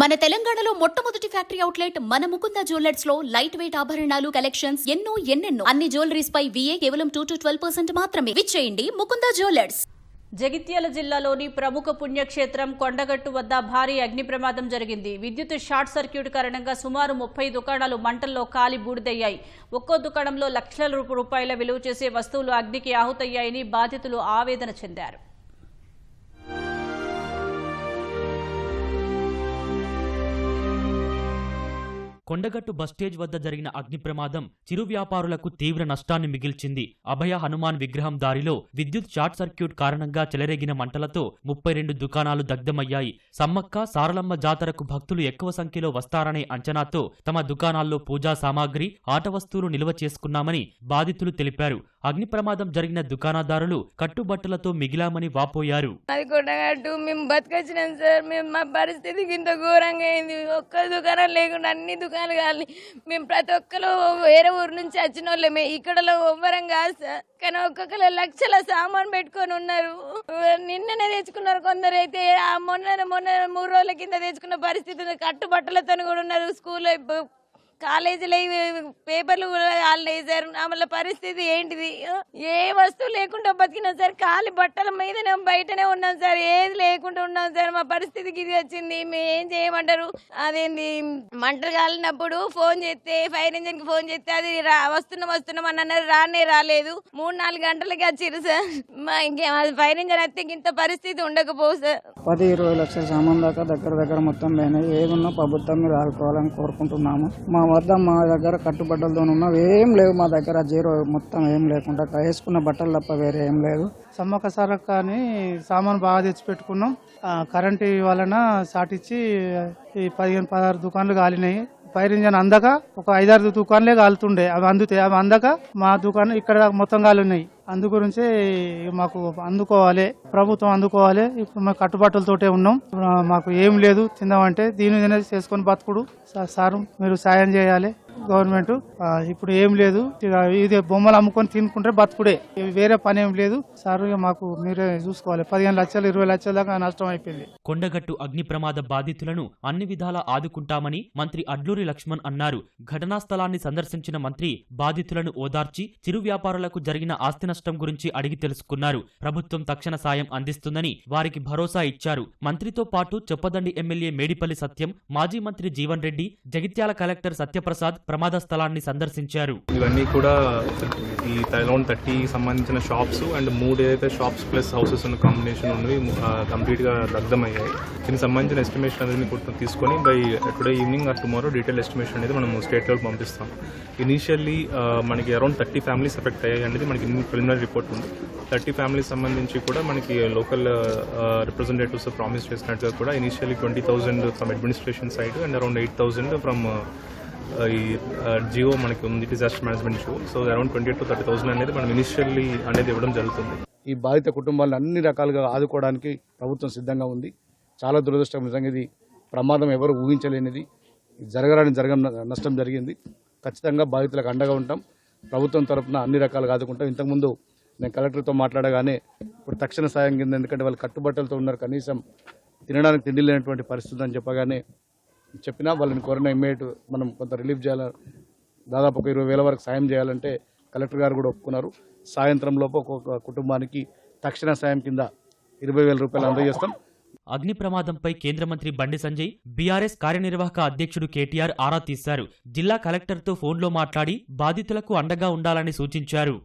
మన తెలంగాణలో మొట్టమొదటి ఫ్యాక్టరీ అవుట్లెట్ మన ముకుంద జ్యువెలర్స్లో లైట్ వెయిట్ ఆభరణాలు కలెక్షన్స్ ఎన్నో ఎన్నెన్నో. అన్ని జ్యువెలరీస్ పై విఏ కేవలం టూ టు ట్వెల్వ్ పర్సెంట్ మాత్రమే. విచ్చేయండి ముకుంద జ్యువెలర్స్. జగిత్యాల జిల్లాలోని ప్రముఖ పుణ్యక్షేత్రం కొండగట్టు వద్ద భారీ అగ్ని ప్రమాదం జరిగింది. విద్యుత్ షార్ట్ సర్క్యూట్ కారణంగా సుమారు ముప్పై దుకాణాలు మంటల్లో కాలి బూడిదయ్యాయి. ఒక్కో దుకాణంలో లక్షల రూప- రూపాయల విలువ చేసే వస్తువులు అగ్నికి ఆహుతయ్యాయని బాధితులు ఆవేదన చెందారు. కొండగట్టు బస్టేజ్ వద్ద జరిగిన అగ్ని ప్రమాదం చిరు వ్యాపారులకు తీవ్ర నష్టాన్ని మిగిల్చింది. అభయ హనుమాన్ విగ్రహం దారిలో విద్యుత్ షార్ట్ సర్క్యూట్ కారణంగా చెలరేగిన మంటలతో ముప్పై రెండు దుకాణాలు దగ్ధమయ్యాయి. సమ్మక్క సారలమ్మ జాతరకు భక్తులు ఎక్కువ సంఖ్యలో వస్తారనే అంచనాతో తమ దుకాణాల్లో పూజా సామాగ్రి ఆట వస్తువులు నిల్వ చేసుకున్నామని బాధితులు తెలిపారు. అగ్ని ప్రమాదం జరిగిన దుకాణదారులు కట్టుబట్టలతో మిగిలామని వాపోయారు. మేము బతికొచ్చినాం సార్. మేము మా పరిస్థితి ఇంత ఘోరంగా అయింది. ఒక్క దుకాణం లేకుండా అన్ని దుకాణాలు కానీ మేము ప్రతి ఒక్కరు వేరే ఊరు నుంచి వచ్చిన వాళ్ళమే ఇక్కడలో ఎవ్వరం కాదు సార్. కానీ ఒక్కొక్కరు లక్షల సామాన్ పెట్టుకొని ఉన్నారు. నిన్ననే తెచ్చుకున్నారు కొందరు అయితే. ఆ మొన్న మొన్న మూడు రోజుల కింద తెచ్చుకున్న పరిస్థితి ఉంది. కట్టుబట్టలతో కూడా ఉన్నారు స్కూల్లో కాలేజీలో పేపర్లు కూడా వాళ్ళు సార్ మళ్ళీ పరిస్థితి ఏంటిది? ఏ వస్తువు లేకుండా బతికినాం సార్ కాలి బట్టల మీదనే బయటనే ఉన్నాం సార్. ఏది లేకుండా ఉన్నాం సార్. మా పరిస్థితికి ఇది వచ్చింది. మేము ఏం చేయమంటారు? అదేంది? మంటలు కాలినప్పుడు ఫోన్ చేస్తే ఫైర్ ఇంజిన్కి ఫోన్ చేస్తే అది రా వస్తున్నాం వస్తున్నాం అని అన్నారు. రానే రాలేదు. మూడు నాలుగు గంటలకి వచ్చిర్రు సార్. మా ఇంకేం అది ఫైర్ ఇంజిన్ వస్తే ఇంత పరిస్థితి ఉండకపోవు సార్. పది ఇరవై లక్షల సామాన్ దాకా దగ్గర దగ్గర మొత్తం పోయినాయి ఏదున్నా ప్రభుత్వం మీద ఆదుకోవాలని కోరుకుంటున్నాము. మా వద్ద మా దగ్గర కట్టుబట్టలతో ఉన్నవి ఏం లేవు మా దగ్గర. జీరో మొత్తం ఏం లేకుండా వేసుకున్న బట్టలు తప్ప వేరే ఏం లేదు. సమ్మక్క సారక్క అని సామాన్ బాగా తెచ్చి పెట్టుకున్నాం కరెంటు వలన సాటిచ్చి ఈ పదిహేను పదహారు దుకాన్లు కాలినాయి. ఫైర్ ఇంజన్ అందక ఒక ఐదారు దుకాన్లే కాలుతుండే. అవి అందుతాయి అవి అందక మా దుకాణం ఇక్కడ మొత్తం కాలున్నాయి అందు గురించి మాకు అందుకోవాలి. ప్రభుత్వం అందుకోవాలి. ఇప్పుడు మేము కట్టుబాటులతోటే ఉన్నాం. మాకు ఏం లేదు. తిందామంటే దీని తినేసి చేసుకొని బతుకుడు. సార్ సారు మీరు సాయం చేయాలి. గవర్నమెంట్ ఇప్పుడు ఏం లేదు. ఇది బొమ్మలు అమ్ముకొని తినుకుంటే బతుకుడే. వేరే పని ఏం లేదు. సార్ మాకు మీరే చూసుకోవాలి. పదిహేను లక్షలు ఇరవై లక్షల దాకా నష్టం అయిపోయింది. కొండగట్టు అగ్ని ప్రమాద బాధితులను అన్ని విధాలా ఆదుకుంటామని మంత్రి అడ్లూరి లక్ష్మణ్ అన్నారు. ఘటనా స్థలాన్ని సందర్శించిన మంత్రి బాధితులను ఓదార్చి చిరు వ్యాపారులకు జరిగిన ఆస్తి నష్టం గురించి అడిగి తెలుసుకున్నారు. ప్రభుత్వం తక్షణ సాయం అందిస్తుందని వారికి భరోసా ఇచ్చారు. మంత్రితో పాటు చొప్పదండి ఎమ్మెల్యే మేడిపల్లి సత్యం మాజీ మంత్రి జీవన్ రెడ్డి జగిత్యాల కలెక్టర్ సత్యప్రసాద్ ప్రమాద స్థలాన్ని సందర్శించారు. ఇవన్నీ కూడా ఈ అరౌండ్ థర్టీ సంబంధించిన షాప్స్ అండ్ మూడు ఏదైతే షాప్స్ ప్లస్ హౌసెస్ ఉన్న కాంబినేషన్ ఉన్నవి కంప్లీట్గా దగ్ధమయ్యాయి. దీనికి సంబంధించిన ఎస్టిమేషన్ అనేది కూడా తీసుకొని by today evening or tomorrow detail estimation అనేది మనం స్టేట్ లెవెల్ పంపిస్తాం. ఇనీషియల్లీ మనకి అరౌండ్ థర్టీ ఫ్యామిలీస్ ఎఫెక్ట్ అయ్యాయి అనేది మనకి ప్రిలిమినరీ రిపోర్ట్ ఉంది. థర్టీ ఫ్యామిలీస్ సంబంధించి కూడా మనకి లోకల్ రిప్రజెంటేటివ్స్ ప్రామిస్ చేసినట్టుగా కూడా initially twenty thousand from administration side and around eight thousand from ఈ జియో మనకి ఉంది disaster management show so around twenty to thirty thousand అనేది మనం ఇనిషియల్లీ అనేది ఇవ్వడం జరుగుతుంది. ఈ బాధిత కుటుంబాలను అన్ని రకాలుగా ఆదుకోవడానికి ప్రభుత్వం సిద్ధంగా ఉంది. చాలా దురదృష్టం నిజంగా ఇది ప్రమాదం ఎవరు ఊహించలేనిది. జరగరాని జరగ నష్టం జరిగింది. ఖచ్చితంగా బాధితులకు అండగా ఉంటాం. ప్రభుత్వం తరఫున అన్ని రకాలుగా ఆదుకుంటాం. ఇంతకుముందు నేను కలెక్టర్తో మాట్లాడగానే ఇప్పుడు తక్షణ సాయం కింద ఎందుకంటే వాళ్ళు కట్టుబట్టలతో ఉన్నారు కనీసం తినడానికి తిండి లేనటువంటి పరిస్థితి అని చెప్పగానే చెప్పినా వాళ్ళని కోరిన ఇమ్మీడియట్ మనం కొంత రిలీఫ్ చేయాలి దాదాపు ఒక ఇరవై వేల వరకు సాయం చేయాలంటే కలెక్టర్ గారు కూడా ఒప్పుకున్నారు. సాయంత్రం లోపు ఒక్కొక్క కుటుంబానికి తక్షణ సాయం కింద ఇరవై వేల రూపాయలు అందజేస్తాం. అగ్ని ప్రమాదంపై కేంద్ర మంత్రి బండి సంజయ్ బీఆర్ఎస్ కార్యనిర్వాహక అధ్యక్షుడు కేటీఆర్ ఆరా తీశారు. జిల్లా కలెక్టర్తో ఫోన్లో మాట్లాడి బాధితులకు అండగా ఉండాలని సూచించారు.